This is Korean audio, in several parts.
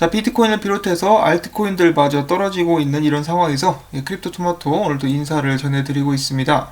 자, 비트코인을 비롯해서 알트코인들마저 떨어지고 있는 이런 상황에서 예, 크립토 토마토 오늘도 인사를 전해드리고 있습니다.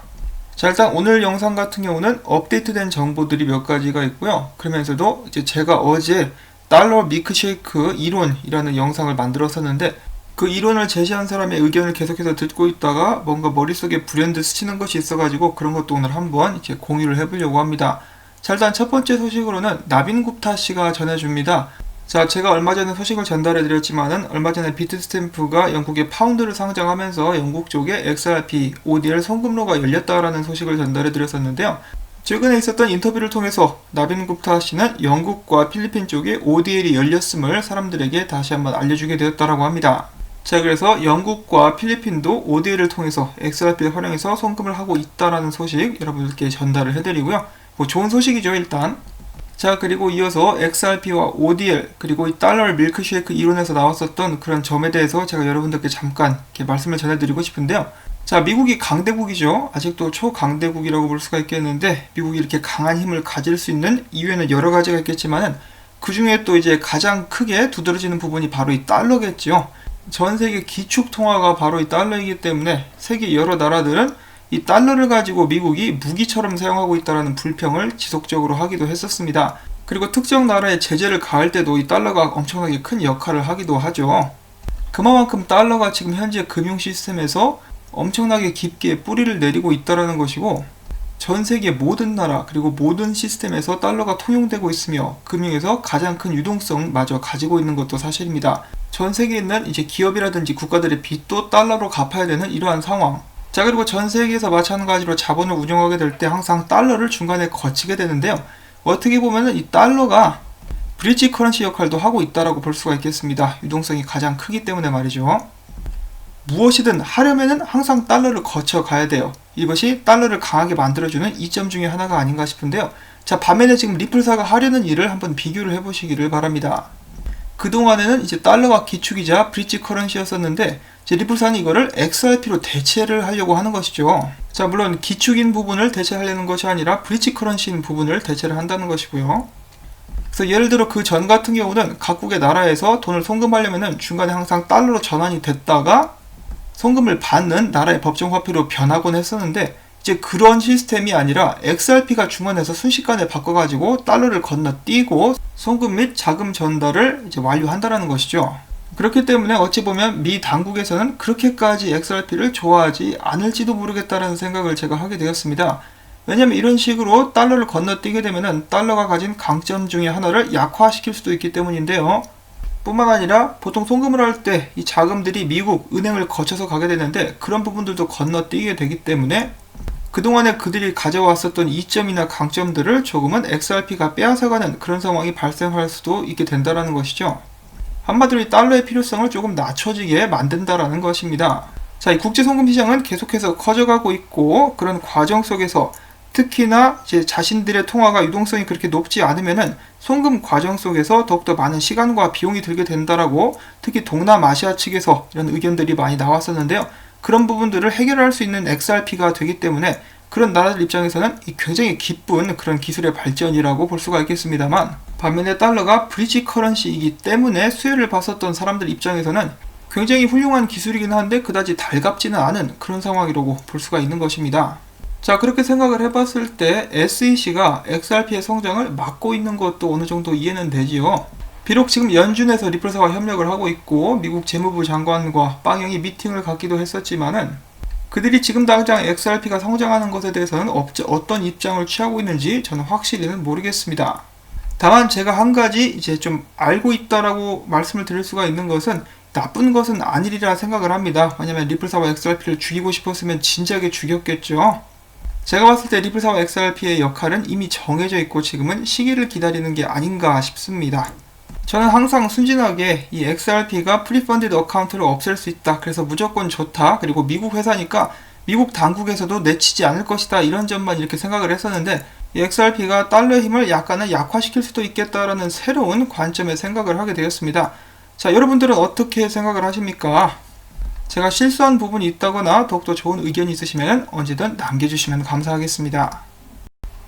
자, 일단 오늘 영상 같은 경우는 업데이트된 정보들이 몇 가지가 있고요. 그러면서도 이제 제가 어제 달러 미크쉐이크 이론이라는 영상을 만들었었는데 그 이론을 제시한 사람의 의견을 계속해서 듣고 있다가 뭔가 머릿속에 불현듯 스치는 것이 있어가지고 그런 것도 오늘 한번 이제 공유를 해보려고 합니다. 자, 일단 첫 번째 소식으로는 나빈 굽타 씨가 전해줍니다. 자, 제가 얼마 전에 소식을 전달해 드렸지만은 얼마 전에 비트스탬프가 영국의 파운드를 상장하면서 영국 쪽에 XRP, ODL 송금로가 열렸다라는 소식을 전달해 드렸었는데요. 최근에 있었던 인터뷰를 통해서 나빈 굽타 씨는 영국과 필리핀 쪽에 ODL이 열렸음을 사람들에게 다시 한번 알려주게 되었다라고 합니다. 자, 그래서 영국과 필리핀도 ODL을 통해서 XRP를 활용해서 송금을 하고 있다라는 소식 여러분들께 전달을 해드리고요. 뭐 좋은 소식이죠, 일단. 자, 그리고 이어서 XRP와 ODL, 그리고 이 달러 밀크쉐이크 이론에서 나왔었던 그런 점에 대해서 제가 여러분들께 잠깐 이렇게 말씀을 전해드리고 싶은데요. 자, 미국이 강대국이죠. 아직도 초강대국이라고 볼 수가 있겠는데, 미국이 이렇게 강한 힘을 가질 수 있는 이유에는 여러 가지가 있겠지만은, 그 중에 또 이제 가장 크게 두드러지는 부분이 바로 이 달러겠죠. 전 세계 기축 통화가 바로 이 달러이기 때문에 세계 여러 나라들은 이 달러를 가지고 미국이 무기처럼 사용하고 있다는 불평을 지속적으로 하기도 했었습니다. 그리고 특정 나라에 제재를 가할 때도 이 달러가 엄청나게 큰 역할을 하기도 하죠. 그만큼 달러가 지금 현재 금융 시스템에서 엄청나게 깊게 뿌리를 내리고 있다는 것이고 전 세계 모든 나라 그리고 모든 시스템에서 달러가 통용되고 있으며 금융에서 가장 큰 유동성마저 가지고 있는 것도 사실입니다. 전 세계에 있는 이제 기업이라든지 국가들의 빚도 달러로 갚아야 되는 이러한 상황. 자 그리고 전 세계에서 마찬가지로 자본을 운영하게 될 때 항상 달러를 중간에 거치게 되는데요. 어떻게 보면은 이 달러가 브릿지 커런시 역할도 하고 있다라고 볼 수가 있겠습니다. 유동성이 가장 크기 때문에 말이죠. 무엇이든 하려면은 항상 달러를 거쳐 가야 돼요. 이것이 달러를 강하게 만들어주는 이점 중에 하나가 아닌가 싶은데요. 자, 반면에 지금 리플사가 하려는 일을 한번 비교를 해보시기를 바랍니다. 그동안에는 이제 달러가 기축이자 브릿지 커런시였었는데 이제 리플사는 이거를 XRP로 대체를 하려고 하는 것이죠. 자, 물론 기축인 부분을 대체하려는 것이 아니라 브릿지 커런시인 부분을 대체를 한다는 것이고요. 그래서 예를 들어 그 전 같은 경우는 각국의 나라에서 돈을 송금하려면은 중간에 항상 달러로 전환이 됐다가 송금을 받는 나라의 법정 화폐로 변하곤 했었는데 이제 그런 시스템이 아니라 XRP가 중간에서 순식간에 바꿔가지고 달러를 건너뛰고 송금 및 자금 전달을 이제 완료한다라는 것이죠. 그렇기 때문에 어찌 보면 미 당국에서는 그렇게까지 XRP를 좋아하지 않을지도 모르겠다라는 생각을 제가 하게 되었습니다. 왜냐면 이런 식으로 달러를 건너뛰게 되면은 달러가 가진 강점 중에 하나를 약화시킬 수도 있기 때문인데요. 뿐만 아니라 보통 송금을 할 때 이 자금들이 미국 은행을 거쳐서 가게 되는데 그런 부분들도 건너뛰게 되기 때문에 그동안에 그들이 가져왔었던 이점이나 강점들을 조금은 XRP가 빼앗아가는 그런 상황이 발생할 수도 있게 된다는 것이죠. 한마디로 이 달러의 필요성을 조금 낮춰지게 만든다라는 것입니다. 자, 이 국제 송금 시장은 계속해서 커져가고 있고 그런 과정 속에서 특히나 이제 자신들의 통화가 유동성이 그렇게 높지 않으면은 송금 과정 속에서 더욱더 많은 시간과 비용이 들게 된다라고 특히 동남아시아 측에서 이런 의견들이 많이 나왔었는데요. 그런 부분들을 해결할 수 있는 XRP가 되기 때문에 그런 나라들 입장에서는 굉장히 기쁜 그런 기술의 발전이라고 볼 수가 있겠습니다만 반면에 달러가 브리지 커런시이기 때문에 수혜를 봤었던 사람들 입장에서는 굉장히 훌륭한 기술이긴 한데 그다지 달갑지는 않은 그런 상황이라고 볼 수가 있는 것입니다. 자 그렇게 생각을 해봤을 때 SEC가 XRP의 성장을 막고 있는 것도 어느 정도 이해는 되지요. 비록 지금 연준에서 리플사와 협력을 하고 있고 미국 재무부 장관과 빵영이 미팅을 갖기도 했었지만은 그들이 지금 당장 XRP가 성장하는 것에 대해서는 어떤 입장을 취하고 있는지 저는 확실히는 모르겠습니다. 다만 제가 한 가지 이제 좀 알고 있다라고 말씀을 드릴 수가 있는 것은 나쁜 것은 아니리라 생각을 합니다. 왜냐면 리플사와 XRP를 죽이고 싶었으면 진작에 죽였겠죠. 제가 봤을 때 리플사와 XRP의 역할은 이미 정해져 있고 지금은 시기를 기다리는 게 아닌가 싶습니다. 저는 항상 순진하게 이 XRP가 프리펀디드 어카운트를 없앨 수 있다. 그래서 무조건 좋다. 그리고 미국 회사니까 미국 당국에서도 내치지 않을 것이다. 이런 점만 이렇게 생각을 했었는데 이 XRP가 달러의 힘을 약간은 약화시킬 수도 있겠다라는 새로운 관점의 생각을 하게 되었습니다. 자, 여러분들은 어떻게 생각을 하십니까? 제가 실수한 부분이 있다거나 더욱더 좋은 의견이 있으시면 언제든 남겨주시면 감사하겠습니다.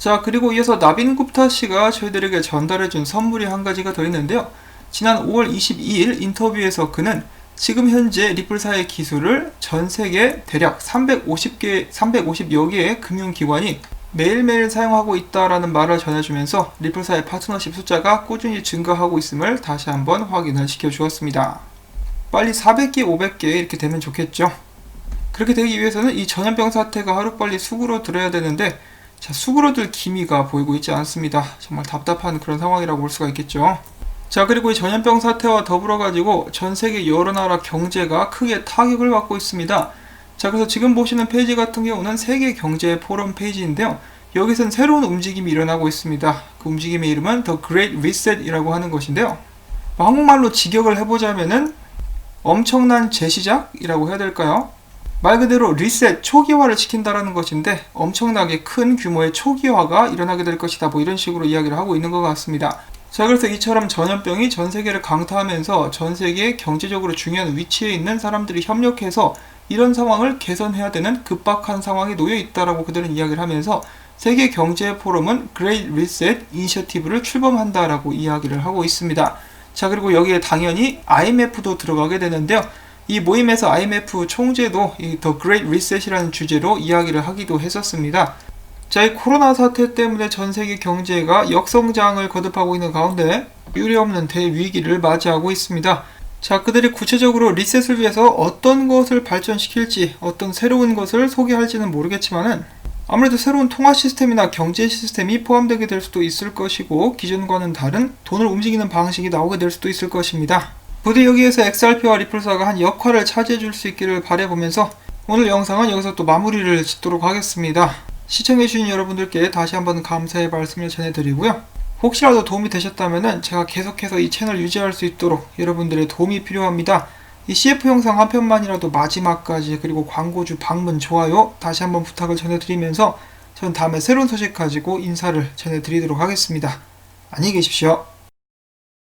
자, 그리고 이어서 나빈 굽타 씨가 저희들에게 전달해준 선물이 한 가지가 더 있는데요. 지난 5월 22일 인터뷰에서 그는 지금 현재 리플사의 기술을 전 세계 대략 350개, 350여 개의 금융기관이 매일매일 사용하고 있다라는 말을 전해주면서 리플사의 파트너십 숫자가 꾸준히 증가하고 있음을 다시 한번 확인을 시켜주었습니다. 빨리 400개, 500개 이렇게 되면 좋겠죠. 그렇게 되기 위해서는 이 전염병 사태가 하루빨리 수그러 들어야 되는데 자, 수그러들 기미가 보이고 있지 않습니다. 정말 답답한 그런 상황이라고 볼 수가 있겠죠. 자, 그리고 이 전염병 사태와 더불어 가지고 전 세계 여러 나라 경제가 크게 타격을 받고 있습니다. 자, 그래서 지금 보시는 페이지 같은 경우는 세계 경제 포럼 페이지인데요. 여기선 새로운 움직임이 일어나고 있습니다. 그 움직임의 이름은 The Great Reset이라고 하는 것인데요. 뭐 한국말로 직역을 해보자면은 엄청난 재시작이라고 해야 될까요? 말 그대로 리셋, 초기화를 시킨다라는 것인데 엄청나게 큰 규모의 초기화가 일어나게 될 것이다. 뭐 이런 식으로 이야기를 하고 있는 것 같습니다. 자, 그래서 이처럼 전염병이 전 세계를 강타하면서 전 세계의 경제적으로 중요한 위치에 있는 사람들이 협력해서 이런 상황을 개선해야 되는 급박한 상황에 놓여 있다라고 그들은 이야기를 하면서 세계 경제 포럼은 Great Reset 이니셔티브를 출범한다라고 이야기를 하고 있습니다. 자, 그리고 여기에 당연히 IMF도 들어가게 되는데요. 이 모임에서 IMF 총재도 이 The Great Reset이라는 주제로 이야기를 하기도 했었습니다. 자, 이 코로나 사태 때문에 전 세계 경제가 역성장을 거듭하고 있는 가운데 유례없는 대위기를 맞이하고 있습니다. 자, 그들이 구체적으로 리셋을 위해서 어떤 것을 발전시킬지, 어떤 새로운 것을 소개할지는 모르겠지만은 아무래도 새로운 통화 시스템이나 경제 시스템이 포함되게 될 수도 있을 것이고 기존과는 다른 돈을 움직이는 방식이 나오게 될 수도 있을 것입니다. 부디 여기에서 XRP와 리플사가 한 역할을 차지해 줄 수 있기를 바라보면서 오늘 영상은 여기서 또 마무리를 짓도록 하겠습니다. 시청해주신 여러분들께 다시 한번 감사의 말씀을 전해드리고요. 혹시라도 도움이 되셨다면 제가 계속해서 이 채널 유지할 수 있도록 여러분들의 도움이 필요합니다. 이 CF 영상 한 편만이라도 마지막까지 그리고 광고주 방문 좋아요 다시 한번 부탁을 전해드리면서 전 다음에 새로운 소식 가지고 인사를 전해드리도록 하겠습니다. 안녕히 계십시오.